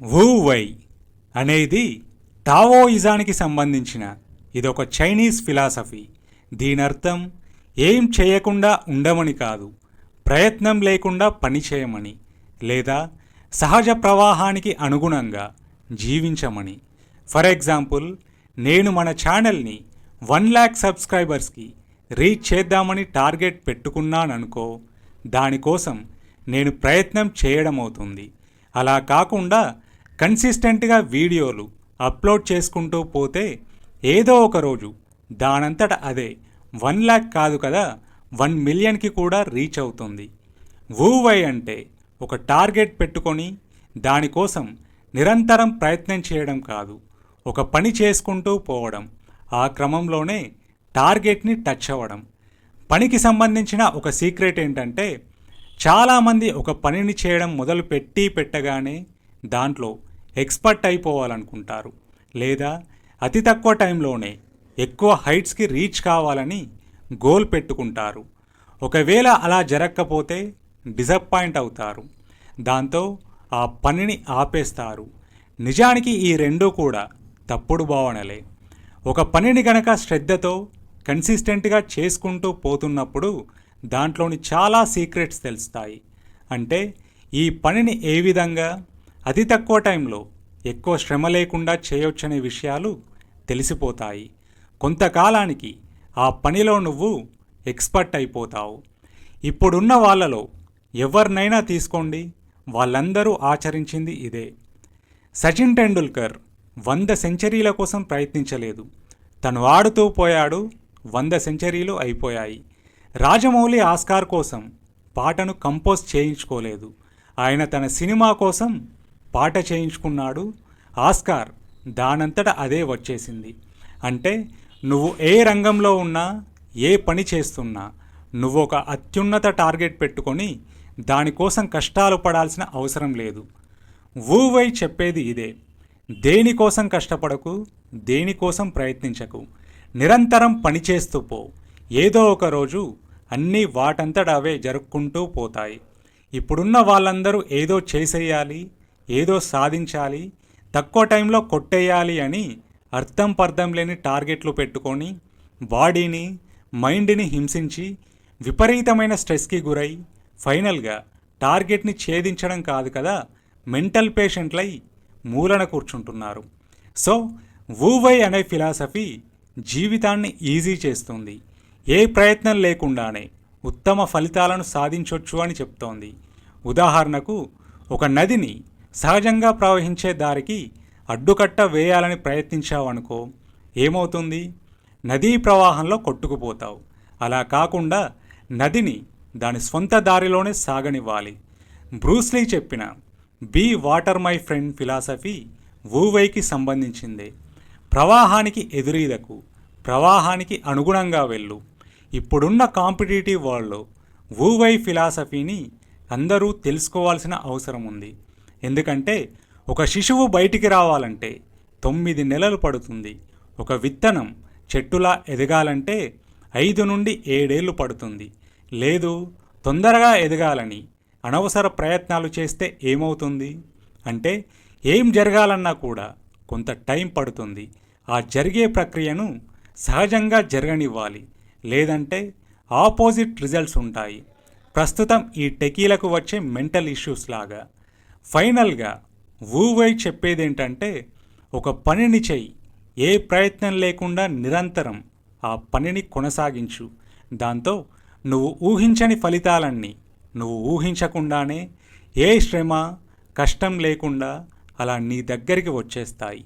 వు వై అనేది టావోయిజానికి సంబంధించిన ఇదొక చైనీస్ ఫిలాసఫీ. దీనర్థం ఏం చేయకుండా ఉండమని కాదు ప్రయత్నం లేకుండా పని చేయమని లేదా సహజ ప్రవాహానికి అనుగుణంగా జీవించమని. ఫర్ ఎగ్జాంపుల్ నేను మన ఛానల్ని వన్ ల్యాక్ సబ్స్క్రైబర్స్కి రీచ్ చేద్దామని టార్గెట్ పెట్టుకున్నాననుకో దానికోసం నేను ప్రయత్నం చేయడం అవుతుంది అలా కాకుండా కన్సిస్టెంట్గా వీడియోలు అప్లోడ్ చేసుకుంటూ పోతే ఏదో ఒక రోజు దానంతట అదే వన్ ల్యాక్ కాదు కదా వన్ మిలియన్కి కూడా రీచ్ అవుతుంది. వూవై అంటే ఒక టార్గెట్ పెట్టుకొని దానికోసం నిరంతరం ప్రయత్నం చేయడం కాదు ఒక పని చేసుకుంటూ పోవడం ఆ క్రమంలోనే టార్గెట్ని టచ్ అవ్వడం. పనికి సంబంధించిన ఒక సీక్రెట్ ఏంటంటే చాలామంది ఒక పనిని చేయడం మొదలు పెట్టి పెట్టగానే దాంట్లో ఎక్స్పర్ట్ అయిపోవాలనుకుంటారు. లేదా అతి తక్కువ టైంలోనే ఎక్కువ హైట్స్కి రీచ్ కావాలని గోల్ పెట్టుకుంటారు. ఒకవేళ అలా జరగకపోతే డిసప్పాయింట్ అవుతారు. దాంతో ఆ పనిని ఆపేస్తారు. నిజానికి ఈ రెండూ కూడా తప్పుడు భావనలే. ఒక పనిని గనక శ్రద్ధతో కన్సిస్టెంట్గా చేసుకుంటూ పోతున్నప్పుడు దాంట్లోని చాలా సీక్రెట్స్ తెలుస్తాయి. అంటే ఈ పనిని ఏ విధంగా అతి తక్కువ టైంలో ఎక్కువ శ్రమ లేకుండా చేయొచ్చనే విషయాలు తెలిసిపోతాయి. కొంతకాలానికి ఆ పనిలో నువ్వు ఎక్స్పర్ట్ అయిపోతావు. ఇప్పుడున్న వాళ్ళలో ఎవరినైనా తీసుకోండి వాళ్ళందరూ ఆచరించింది ఇదే. సచిన్ టెండూల్కర్ వంద సెంచరీల కోసం ప్రయత్నించలేదు. తను ఆడుతూ పోయాడు వంద సెంచరీలు అయిపోయాయి. రాజమౌళి ఆస్కార్ కోసం పాటను కంపోజ్ చేయించుకోలేదు. ఆయన తన సినిమా కోసం పాట చేయించుకున్నాడు. ఆస్కార్ దానంతట అదే వచ్చేసింది. అంటే నువ్వు ఏ రంగంలో ఉన్నా ఏ పని చేస్తున్నా నువ్వు ఒక అత్యున్నత టార్గెట్ పెట్టుకొని దానికోసం కష్టాలు పడాల్సిన అవసరం లేదు. ఊవై చెప్పేది ఇదే. దేనికోసం కష్టపడకు దేనికోసం ప్రయత్నించకు. నిరంతరం పనిచేస్తూ పో. ఏదో ఒక రోజు అన్నీ వాటంతట అవే జరుపుకుంటూ పోతాయి. ఇప్పుడున్న వాళ్ళందరూ ఏదో చేసేయాలి ఏదో సాధించాలి తక్కువ టైంలో కొట్టేయాలి అని అర్థం పర్థం లేని టార్గెట్లు పెట్టుకొని బాడీని మైండ్ని హింసించి విపరీతమైన స్ట్రెస్కి గురై ఫైనల్గా టార్గెట్ని ఛేదించడం కాదు కదా మెంటల్ పేషెంట్లై మూలన కూర్చుంటున్నారు. సో వూవై అనే ఫిలాసఫీ జీవితాన్ని ఈజీ చేస్తుంది. ఏ ప్రయత్నం లేకుండానే ఉత్తమ ఫలితాలను సాధించవచ్చు అని చెప్తోంది. ఉదాహరణకు ఒక నదిని సహజంగా ప్రవహించే దారికి అడ్డుకట్ట వేయాలని ప్రయత్నించావనుకో ఏమవుతుంది? నదీ ప్రవాహంలో కొట్టుకుపోతావు. అలా కాకుండా నదిని దాని స్వంత దారిలోనే సాగనివ్వాలి. బ్రూస్లీ చెప్పిన be water my friend philosophy వూవైకి సంబంధించిందే. ప్రవాహానికి ఎదురీదకు ప్రవాహానికి అనుగుణంగా వెళ్ళు. ఇప్పుడున్న కాంపిటేటివ్ వరల్డ్లో వూవై ఫిలాసఫీని అందరూ తెలుసుకోవాల్సిన అవసరం ఉంది ఎందుకంటే ఒక శిశువు బయటికి రావాలంటే తొమ్మిది నెలలు పడుతుంది. ఒక విత్తనం చెట్టులా ఎదగాలంటే ఐదు నుండి ఏడేళ్ళు పడుతుంది. లేదు తొందరగా ఎదగాలని అనవసర ప్రయత్నాలు చేస్తే ఏమవుతుంది? అంటే ఏం జరగాలన్నా కూడా కొంత టైం పడుతుంది. ఆ జరిగే ప్రక్రియను సహజంగా జరగనివ్వాలి. లేదంటే ఆపోజిట్ రిజల్ట్స్ ఉంటాయి. ప్రస్తుతం ఈ టెకీలకు వచ్చే మెంటల్ ఇష్యూస్ లాగా. ఫైనల్గా వూవై చెప్పేదేంటంటే ఒక పనిని చెయ్యి. ఏ ప్రయత్నం లేకుండా నిరంతరం ఆ పనిని కొనసాగించు. దాంతో నువ్వు ఊహించని ఫలితాలన్నీ నువ్వు ఊహించకుండానే ఏ శ్రమ కష్టం లేకుండా అలా నీ దగ్గరికి వచ్చేస్తాయి.